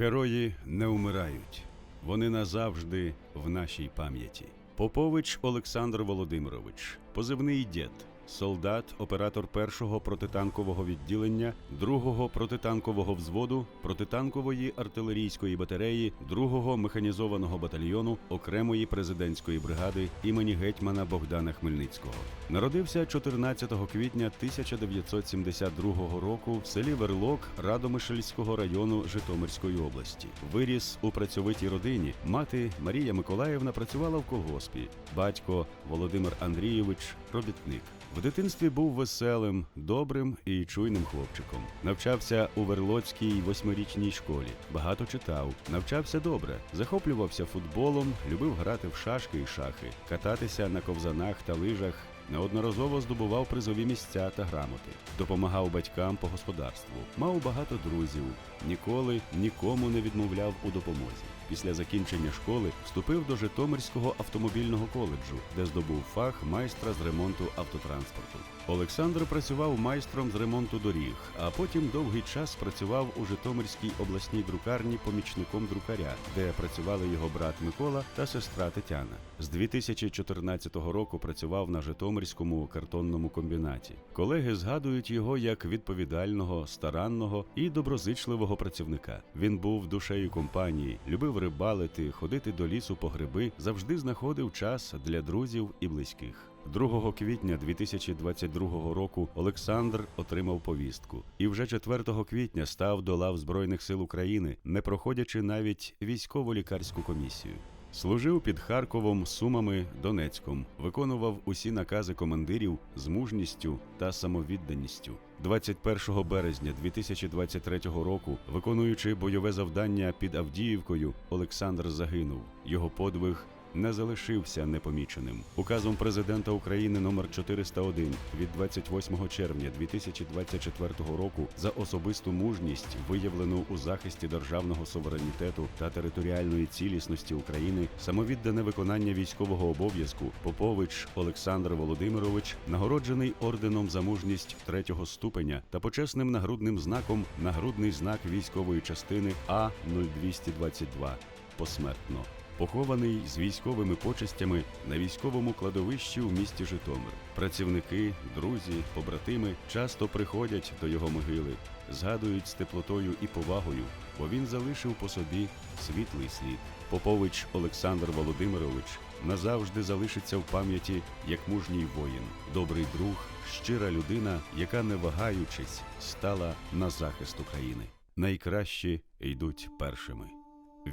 Герої не вмирають. Вони назавжди в нашій пам'яті. Попович Олександр Володимирович, позивний дід, солдат, оператор першого протитанкового відділення, другого протитанкового взводу, протитанкової артилерійської батареї, другого механізованого батальйону окремої президентської бригади імені гетьмана Богдана Хмельницького. Народився 14 квітня 1972 року в селі Верлок Радомишльського району Житомирської області. Виріс у працьовитій родині. Мати Марія Миколаївна працювала в колгоспі. Батько Володимир Андрійович робітник. В дитинстві був веселим, добрим і чуйним хлопчиком. Навчався у Верлоцькій восьмирічній школі. Багато читав, навчався добре, захоплювався футболом, любив грати в шашки і шахи, кататися на ковзанах та лижах. Неодноразово здобував призові місця та грамоти, допомагав батькам по господарству, мав багато друзів, ніколи нікому не відмовляв у допомозі. Після закінчення школи вступив до Житомирського автомобільного коледжу, де здобув фах майстра з ремонту автотранспорту. Олександр працював майстром з ремонту доріг, а потім довгий час працював у Житомирській обласній друкарні помічником друкаря, де працювали його брат Микола та сестра Тетяна. З 2014 року працював на Житомирському картонному комбінаті. Колеги згадують його як відповідального, старанного і доброзичливого працівника. Він був душею компанії, любив рибалити, ходити до лісу по гриби, завжди знаходив час для друзів і близьких. 2 квітня 2022 року Олександр отримав повістку і вже 4 квітня став до лав Збройних сил України, не проходячи навіть військово-лікарську комісію. Служив під Харковом, Сумами, Донецьком, виконував усі накази командирів з мужністю та самовідданістю. 21 березня 2023 року, виконуючи бойове завдання під Авдіївкою, Олександр загинув. Його подвиг не залишився непоміченим. Указом президента України номер 401 від 28 червня 2024 року за особисту мужність, виявлену у захисті державного суверенітету та територіальної цілісності України, самовіддане виконання військового обов'язку Попович Олександр Володимирович нагороджений орденом за мужність третього ступеня та почесним нагрудним знаком нагрудний знак військової частини А 0222 посмертно похований з військовими почестями на військовому кладовищі в місті Житомир. Працівники, друзі, побратими часто приходять до його могили, згадують з теплотою і повагою, бо він залишив по собі світлий слід. Попович Олександр Володимирович назавжди залишиться в пам'яті як мужній воїн, добрий друг, щира людина, яка, не вагаючись, стала на захист України. Найкращі йдуть першими.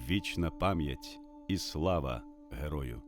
Вічна пам'ять і слава герою.